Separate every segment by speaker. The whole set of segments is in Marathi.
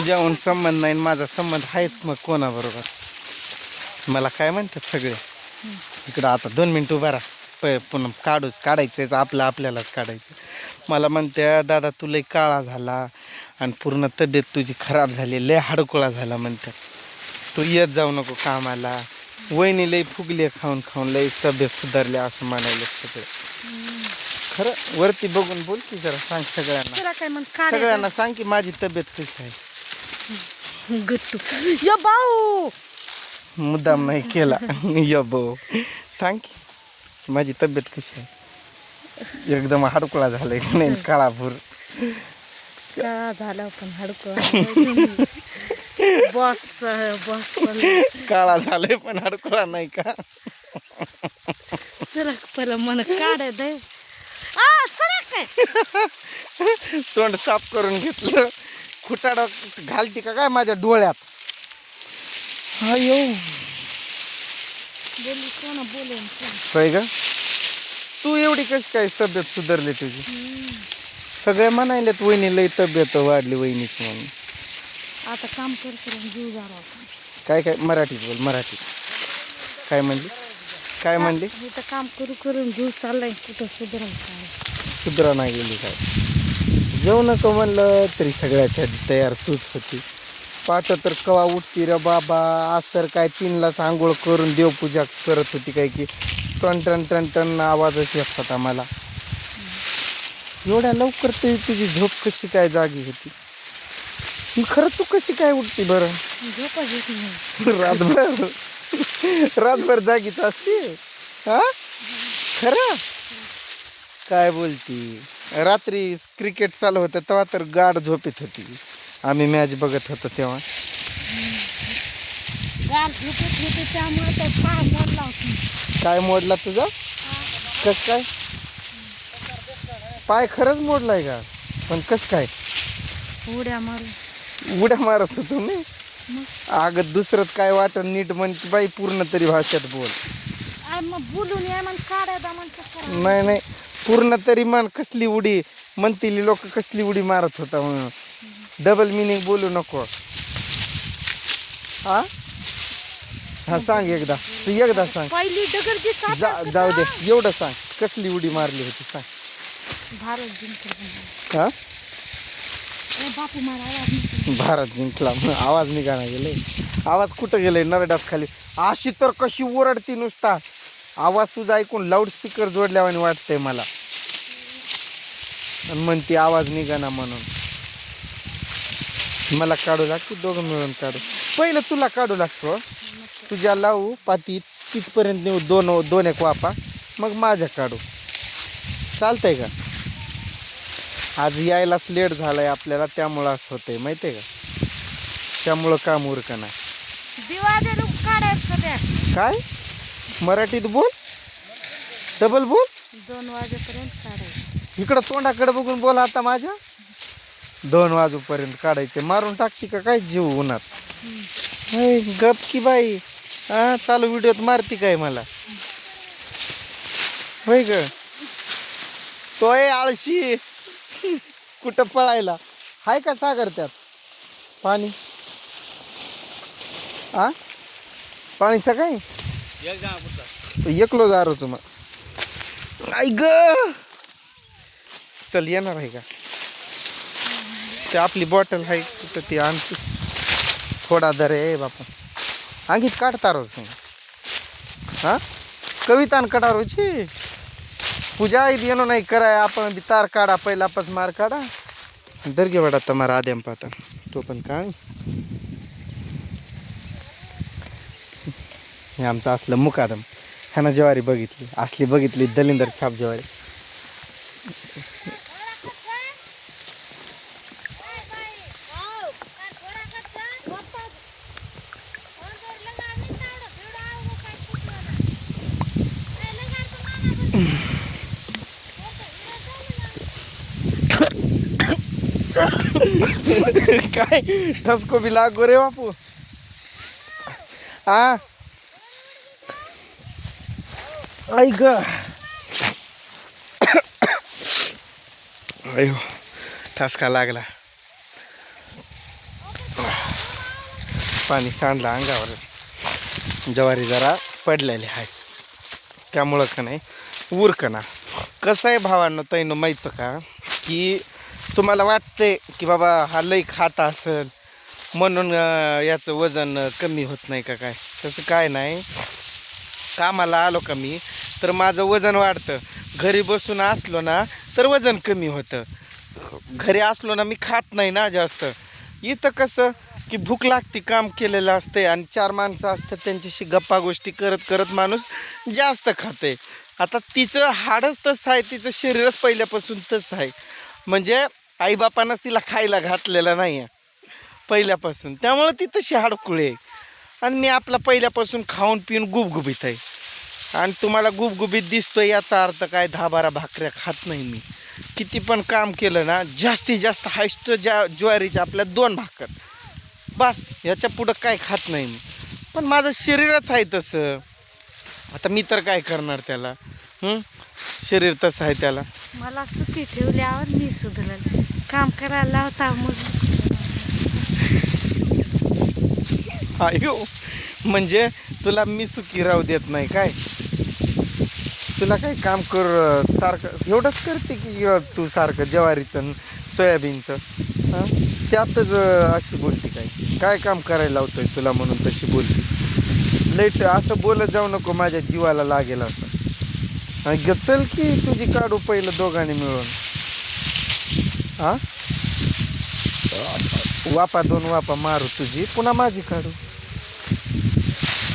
Speaker 1: तुझ्याहून संबंध नाही माझा संबंध आहेच मग कोणाबरोबर? मला काय म्हणतात सगळे? इकडं आता दोन मिनिटं उभा राहा. प पुन्हा काढूच. काढायचं आपलं आपल्यालाच काढायचं मला म्हणत्या दादा तू लय काळा झाला आणि पूर्ण तब्येत तुझी खराब झाली लय हाडकोळा झाला म्हणतात तू येत जाऊ नको कामाला. वहिनी लय फुगली खाऊन खाऊन लय तब्येत सुधारली असं म्हणायला सगळं. खरं वरती बघून बोल की जरा सांग सगळ्यांना. सगळ्यांना सांग की माझी तब्येत कशी आहे.
Speaker 2: गट्टू. यो भाऊ.
Speaker 1: मुद्दाम नाही केला. यबो सांग की माझी तब्येत कशी आहे? एकदम हाडकुळा झालाय का नाही? काळापूर
Speaker 2: का झालं पण हडकं बस बस
Speaker 1: काळा झालाय पण हाडकुळा नाही का?
Speaker 2: चला पहिलं मन काढ दे सरक
Speaker 1: तोंड साफ करून घेतलं. खुटाड घालती का काय माझ्या डोळ्यात? हा येऊ
Speaker 2: बोलू कोण बोलेन? कोण
Speaker 1: होय का? तू एवढी कशी काय तब्येत सुधारली तुझी? सगळे म्हणायलेत वहिनी लई तब्येत वाढली वहिनीची म्हणून.
Speaker 2: आता काम करतो जीव
Speaker 1: काय काय? मराठीत बोल मराठीत काय म्हणली? काय म्हणली?
Speaker 2: इथं काम करू करून जीव चाललाय. कुठं सुधारायचं
Speaker 1: सुधरा नाही गेली काय? जेवू नको म्हणलं तरी सगळ्याच्या तयार तूच होती. पाट तर कवा उठती रे बाबा. आज तर काय तीनलाच आंघोळ करून देवपूजा करत होती काय की. टन टन टन टन आवाजच येत होता मला. एवढ्या लवकर तरी तुझी झोप कशी काय जागी होती? खरं तू कशी काय उठती बरं? रातभर. रातभर जागीच असते? हा? खरं? काय बोलती? रात्री क्रिकेट चालू होतं तेव्हा तर गाड झोपेत होती. आम्ही मॅच बघत होतो तेव्हा. काय मोडला तुझा? कस काय? पाय खरंच मोडलाय का? पण कस काय?
Speaker 2: उड्या मारून.
Speaker 1: उड्या मारत होतो मी. अगं दुसरंच काय वाटत नीट म्हणते बाई पूर्ण तरी भाषेत बोल.
Speaker 2: बोलून
Speaker 1: नाही नाही. पूर्ण तरी मन कसली उडी म्हणतील लोक कसली उडी मारत होता म्हणून. डबल मिनिंग बोलू नको. हा? हा सांग एकदा. तू एकदा सांग.
Speaker 2: पहिली जी
Speaker 1: जाऊ दे. एवढं सांग. कसली उडी मारली होती सांग.
Speaker 2: भारत जिंकला.
Speaker 1: हा?
Speaker 2: अरे बापू मारा
Speaker 1: भारत जिंकला. मग आवाज निघाला गेले आवाज कुठं गेले नरड्यात खाली अशी तर कशी ओरडती नुसता. आवाज तुझा ऐकून लाऊडस्पीकर जोडल्यावानी वाटतंय मला. आणि म्हणती आवाज निघाना म्हणून. मला काढू लागते दोघं मिळून काढू. पहिलं तुला काढू लागतो तुझ्या लावू पाती तिथपर्यंत नेऊ दोन दोन एक वापा मग माझ्या काढू. चालतंय का? आज यायलाच लेट झालाय आपल्याला त्यामुळं असं होतंय माहितीये का? त्यामुळं काम उरका नाही. काय? मराठीत बोल. डबल बोल.
Speaker 2: दोन वाजेपर्यंत काढायचं.
Speaker 1: इकडं तोंडाकडे बघून बोला आता माझ्या. दोन वाजूपर्यंत काढायचे. मारून टाकते का काय जीव उन्हात? गप की बाई. हा चालू व्हिडिओत मारती काय मला? होय ग. तोय आळशी. कुठं पळायला? हाय का सागर त्यात? पाणी. आ? पाणीचा काय? एकलो जा रो मग आई ग! चल येणार आहे का? ते आपली बॉटल आहे कुठं ती आणते थोडा दर आहे बापा. आणखी काढता रोज तुम्ही. हा? कविता काढा रोजची पूजा इथं येणं नाही कराय आपण बी तार काढा पहिला पाच मार काढा. दर्गेवाडा तमारा तुम्हाला आद्याम पाहता. तो पण काय हे आमचं असलं मुकादम. ह्यानं ज्वारी बघितली. असली बघितली दलिंदर छाप ज्वारी. काय? ठसको बी लागो रे बापू. हा आई ग अयो ठसका लागला पाणी सांडलं अंगावर ज्वारी जरा पडलेली आहे त्यामुळं का नाही उरकना कसं आहे भावांना तैनं माहीत का? की तुम्हाला वाटते की बाबा हा लई खाता असेल म्हणून याचं वजन कमी होत नाही का काय? तसं काय नाही. कामाला आलो का मी तर माझं वजन वाढतं. घरी बसून असलो ना तर वजन कमी होतं. घरी असलो ना मी खात नाही ना जास्त. इथं कसं की भूक लागती काम केलेलं असते आणि चार माणसं असतात त्यांच्याशी गप्पा गोष्टी करत करत माणूस जास्त खाते आता तिचं हाडच तसं आहे तिचं शरीरच पहिल्यापासून तसं आहे. म्हणजे आईबापानंच तिला खायला घातलेलं नाही आहे पहिल्यापासून. त्यामुळं ती तशी हाडकुळे आहे. आणि मी आपला पहिल्यापासून खाऊन पिऊन गुबगुबीत आहे. आणि तुम्हाला गुबगुबीत दिसतोय याचा अर्थ काय? दहा बारा भाकऱ्या खात नाही मी. किती पण काम केलं ना जास्तीत जास्त हायस्ट ज्या ज्वारीच्या आपल्या दोन भाकर. बस याच्या पुढं काय खात नाही मी. पण माझं शरीरच आहे तसं. आता मी तर काय करणार त्याला? शरीर तसं आहे त्याला.
Speaker 2: मला सुट्टी ठेवल्यावर मी सुधरल. काम करायला होता मग.
Speaker 1: अयो म्हणजे तुला मी सुखी राहू देत नाही काय? तुला काही काम कर सारखं एवढंच करते की तू सारखं ज्वारीचं सोयाबीनचं हां? त्यातच अशी बोलते काय काय काम करायला लावतोय तुला म्हणून तशी बोलते लेट असं बोलत जाऊ नको माझ्या जीवाला लागेल असं. ग- चल की तुझी काढू पहिलं दोघांनी मिळून. हां? वापा दोन वापा मारू तुझी पुन्हा माझी काढू.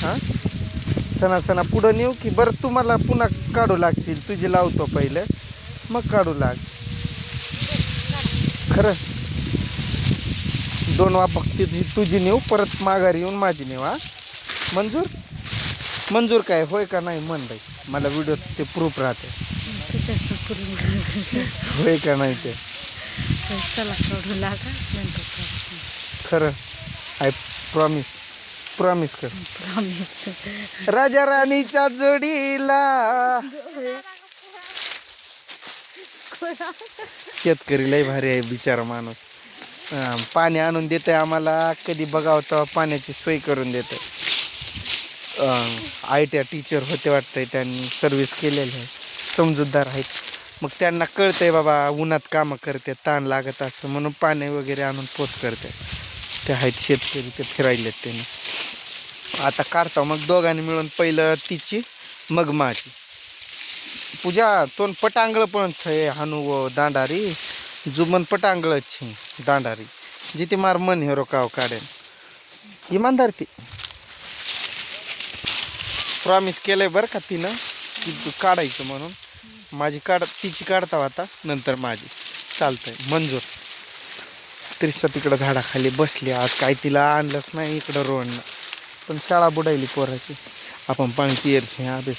Speaker 1: हां? सणा सणा पुढं नेऊ की बरं तू मला पुन्हा काढू लागशील. तुझी लावतो पहिलं मग काढू लाग. खरं दोन वापा तुझी तुझी नेऊ परत माघारी येऊन माझी नेऊ हा. मंजूर? मंजूर काय होय का नाही म्हण बाई. मला व्हिडिओ ते प्रूफ राहते. होय का नाही ते.
Speaker 2: चला काढू लागा नंतर काढू.
Speaker 1: खरं. I promise. प्रॉमिस कर. राजा राणीच्या जोडीला. शेतकरी लय भारी आहे बिचारा माणूस. पाणी आणून देते आम्हाला. कधी बघावं तेव्हा पाण्याची सोय करून देते आय टी टीचर होते वाटतंय त्यांनी सर्व्हिस केलेली आहे. समजूतदार आहेत. मग त्यांना कळतंय बाबा उन्हात कामं करते ताण लागत असतं म्हणून पाणी वगैरे आणून पोच करते. ते आहेत शेतकरी ते फिरायलेत त्यांनी. आता काढतो. मग दोघांनी मिळून पहिलं तिची मग माझी. पूजा तोन पटांगळ पण छे हानू दांडारी. जुमन पटांगळ छी दांडारी. जिथे मार मन हेरो काव काढेन. इमानदार ती. प्रॉमिस केलंय बरं का तिनं? की काढायचं म्हणून. माझी काढ तिची काढता आता नंतर माझी. चालतंय मंजूर. त्रिसा तिकडं झाडाखाली बसली. आज काय तिला आणलंच नाही इकडं रोडनं. पण शाळा बुडायली पोराची. आपण पाणी पियरची अभ्यास